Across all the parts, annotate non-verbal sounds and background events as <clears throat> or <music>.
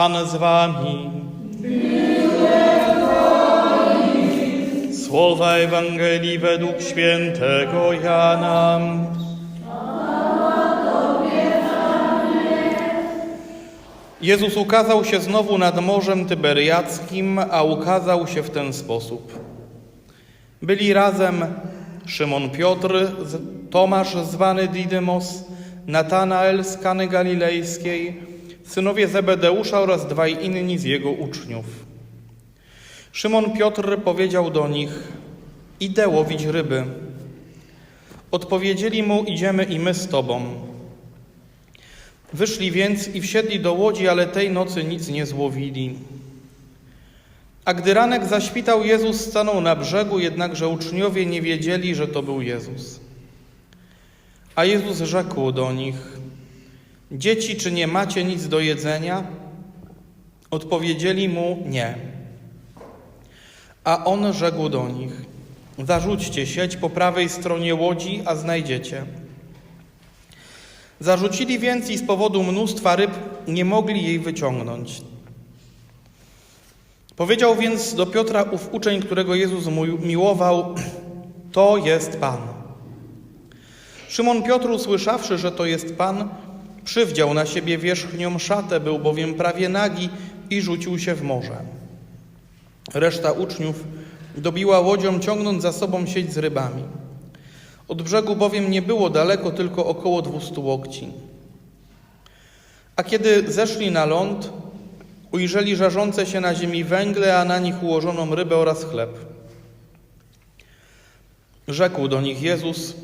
Pan z wami. Słowa Ewangelii według świętego Jana. Jezus ukazał się znowu nad Morzem Tyberiackim, a ukazał się w ten sposób. Byli razem Szymon Piotr, Tomasz zwany Didymos, Natanael z Kany Galilejskiej, synowie Zebedeusza oraz dwaj inni z jego uczniów. Szymon Piotr powiedział do nich: Idę łowić ryby. Odpowiedzieli mu: Idziemy i my z tobą. Wyszli więc i wsiedli do łodzi, ale tej nocy nic nie złowili. A gdy ranek zaświtał, Jezus stanął na brzegu, jednakże uczniowie nie wiedzieli, że to był Jezus. A Jezus rzekł do nich: Dzieci, czy nie macie nic do jedzenia? Odpowiedzieli mu: Nie. A on rzekł do nich: Zarzućcie sieć po prawej stronie łodzi, a znajdziecie. Zarzucili więc i z powodu mnóstwa ryb nie mogli jej wyciągnąć. Powiedział więc do Piotra ów uczeń, którego Jezus miłował: <clears throat> To jest Pan. Szymon Piotr, usłyszawszy, że to jest Pan, przywdział na siebie wierzchnią szatę, był bowiem prawie nagi i rzucił się w morze. Reszta uczniów dobiła łodzią, ciągnąc za sobą sieć z rybami. Od brzegu bowiem nie było daleko, tylko około dwustu łokci. A kiedy zeszli na ląd, ujrzeli żarzące się na ziemi węgle, a na nich ułożoną rybę oraz chleb. Rzekł do nich Jezus: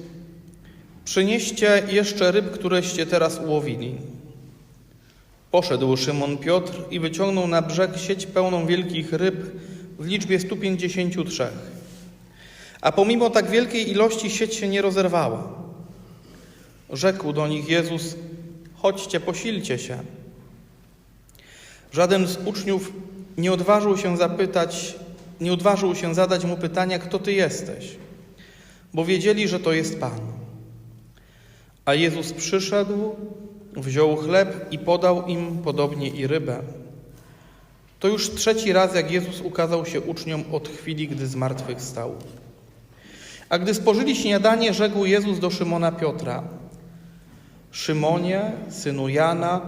Przynieście jeszcze ryb, któreście teraz ułowili. Poszedł Szymon Piotr i wyciągnął na brzeg sieć pełną wielkich ryb w liczbie 153. A pomimo tak wielkiej ilości sieć się nie rozerwała. Rzekł do nich Jezus: Chodźcie, posilcie się. Żaden z uczniów nie odważył się zapytać, nie odważył się zadać mu pytania, kto ty jesteś, bo wiedzieli, że to jest Pan. A Jezus przyszedł, wziął chleb i podał im podobnie i rybę. To już trzeci raz, jak Jezus ukazał się uczniom od chwili, gdy zmartwychwstał. A gdy spożyli śniadanie, rzekł Jezus do Szymona Piotra: Szymonie, synu Jana,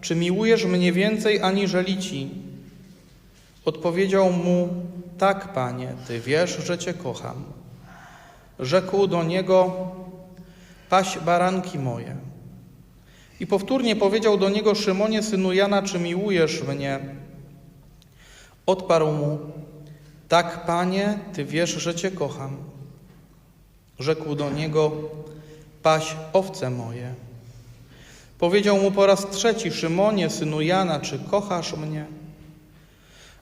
czy miłujesz mnie więcej aniżeli ci? Odpowiedział mu: Tak, panie, ty wiesz, że cię kocham. Rzekł do niego: Paś baranki moje. I powtórnie powiedział do niego: Szymonie, synu Jana, czy miłujesz mnie? Odparł mu: Tak, panie, ty wiesz, że cię kocham. Rzekł do niego: Paś owce moje. Powiedział mu po raz trzeci: Szymonie, synu Jana, czy kochasz mnie?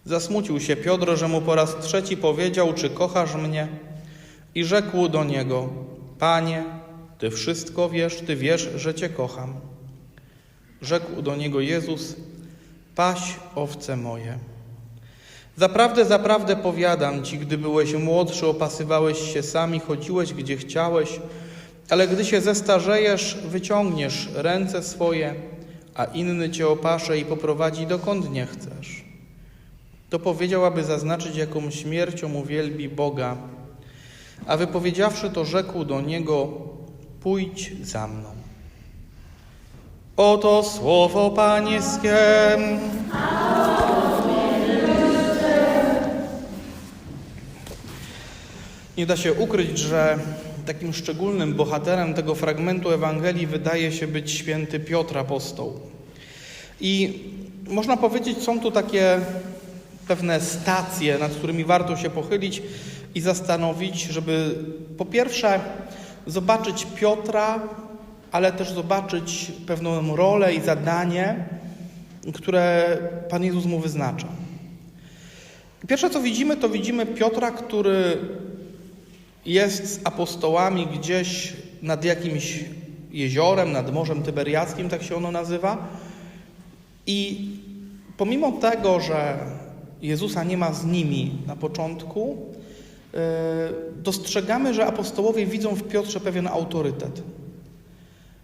Zasmucił się Piotr, że mu po raz trzeci powiedział: Czy kochasz mnie? I rzekł do niego: Panie, ty wszystko wiesz, ty wiesz, że cię kocham. Rzekł do niego Jezus: Paś owce moje. Zaprawdę, zaprawdę powiadam ci, gdy byłeś młodszy, opasywałeś się sami, chodziłeś gdzie chciałeś, ale gdy się zestarzejesz, wyciągniesz ręce swoje, a inny cię opasze i poprowadzi dokąd nie chcesz. To powiedział, aby zaznaczyć, jaką śmiercią uwielbi Boga. A wypowiedziawszy to, rzekł do niego: Pójdź za mną. Oto słowo Pańskie. Nie da się ukryć, że takim szczególnym bohaterem tego fragmentu Ewangelii wydaje się być święty Piotr Apostoł. I można powiedzieć, są tu takie pewne stacje, nad którymi warto się pochylić i zastanowić, żeby po pierwsze zobaczyć Piotra, ale też zobaczyć pewną rolę i zadanie, które Pan Jezus mu wyznacza. Pierwsze, co widzimy, to widzimy Piotra, który jest z apostołami gdzieś nad jakimś jeziorem, nad Morzem Tyberiackim, tak się ono nazywa. I pomimo tego, że Jezusa nie ma z nimi na początku, dostrzegamy, że apostołowie widzą w Piotrze pewien autorytet.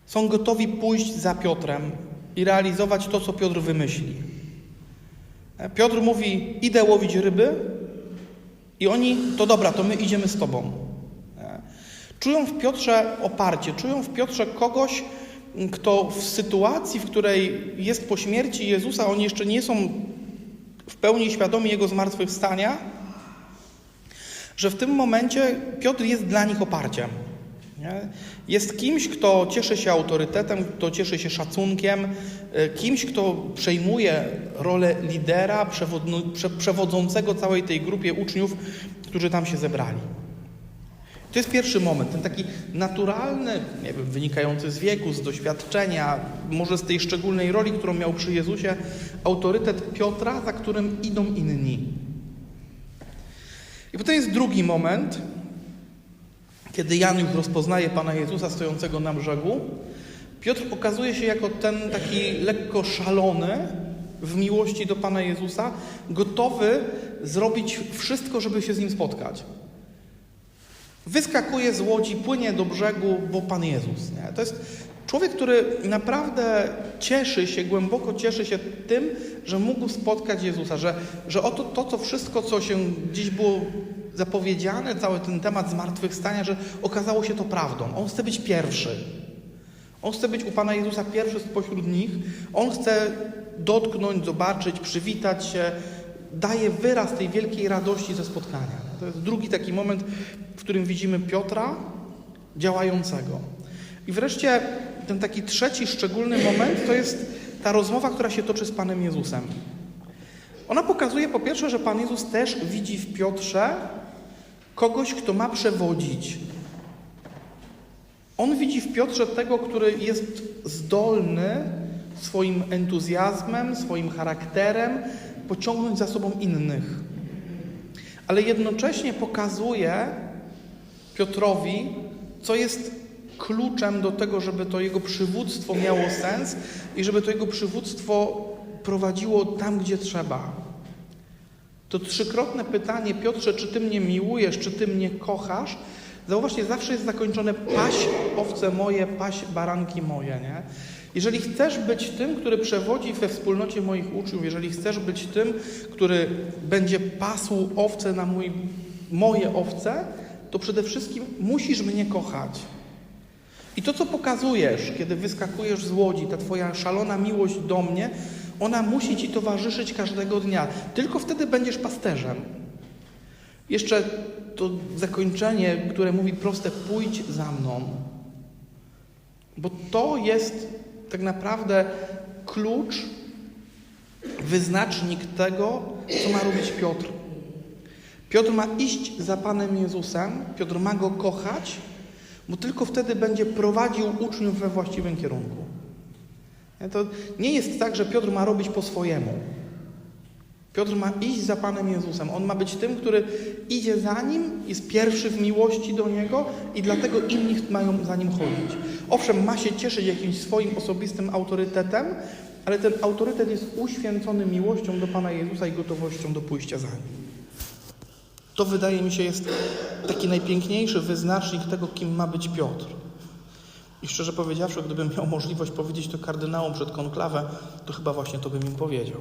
Są gotowi pójść za Piotrem i realizować to, co Piotr wymyśli. Piotr mówi: Idę łowić ryby, i oni, to dobra, to my idziemy z tobą. Czują w Piotrze oparcie, czują w Piotrze kogoś, kto w sytuacji, w której jest po śmierci Jezusa, oni jeszcze nie są w pełni świadomi Jego zmartwychwstania, że w tym momencie Piotr jest dla nich oparciem. Nie? Jest kimś, kto cieszy się autorytetem, kto cieszy się szacunkiem, e, kimś, kto przejmuje rolę lidera, przewodzącego całej tej grupie uczniów, którzy tam się zebrali. To jest pierwszy moment, ten taki naturalny, nie wiem, wynikający z wieku, z doświadczenia, może z tej szczególnej roli, którą miał przy Jezusie, autorytet Piotra, za którym idą inni. Potem jest drugi moment, kiedy Jan już rozpoznaje Pana Jezusa stojącego na brzegu. Piotr okazuje się jako ten taki lekko szalony w miłości do Pana Jezusa, gotowy zrobić wszystko, żeby się z Nim spotkać. Wyskakuje z łodzi, płynie do brzegu, bo Pan Jezus. Nie? To jest człowiek, który naprawdę cieszy się, głęboko cieszy się tym, że mógł spotkać Jezusa, że, że oto to, co wszystko, co się gdzieś było zapowiedziane, cały ten temat zmartwychwstania, że okazało się to prawdą. On chce być pierwszy. On chce być u Pana Jezusa pierwszy spośród nich. On chce dotknąć, zobaczyć, przywitać się. Daje wyraz tej wielkiej radości ze spotkania. To jest drugi taki moment, w którym widzimy Piotra działającego. I wreszcie ten taki trzeci szczególny moment to jest ta rozmowa, która się toczy z Panem Jezusem. Ona pokazuje po pierwsze, że Pan Jezus też widzi w Piotrze kogoś, kto ma przewodzić. On widzi w Piotrze tego, który jest zdolny swoim entuzjazmem, swoim charakterem pociągnąć za sobą innych. Ale jednocześnie pokazuje Piotrowi, co jest kluczem do tego, żeby to jego przywództwo miało sens i żeby to jego przywództwo prowadziło tam, gdzie trzeba. To trzykrotne pytanie, Piotrze, czy ty mnie miłujesz, czy ty mnie kochasz? Zauważcie, zawsze jest zakończone paś owce moje, paś baranki moje, nie? Jeżeli chcesz być tym, który przewodzi we wspólnocie moich uczniów, jeżeli chcesz być tym, który będzie pasł owce na mój, moje owce, to przede wszystkim musisz mnie kochać. I to, co pokazujesz, kiedy wyskakujesz z łodzi, ta Twoja szalona miłość do mnie, ona musi Ci towarzyszyć każdego dnia. Tylko wtedy będziesz pasterzem. Jeszcze to zakończenie, które mówi proste: pójdź za mną. Bo to jest tak naprawdę klucz, wyznacznik tego, co ma robić Piotr. Piotr ma iść za Panem Jezusem, Piotr ma go kochać, bo tylko wtedy będzie prowadził uczniów we właściwym kierunku. To nie jest tak, że Piotr ma robić po swojemu. Piotr ma iść za Panem Jezusem. On ma być tym, który idzie za Nim, jest pierwszy w miłości do Niego i dlatego inni mają za Nim chodzić. Owszem, ma się cieszyć jakimś swoim osobistym autorytetem, ale ten autorytet jest uświęcony miłością do Pana Jezusa i gotowością do pójścia za Nim. To wydaje mi się jest taki najpiękniejszy wyznacznik tego, kim ma być Piotr. I szczerze powiedziawszy, gdybym miał możliwość powiedzieć to kardynałom przed konklawę, to chyba właśnie to bym im powiedział.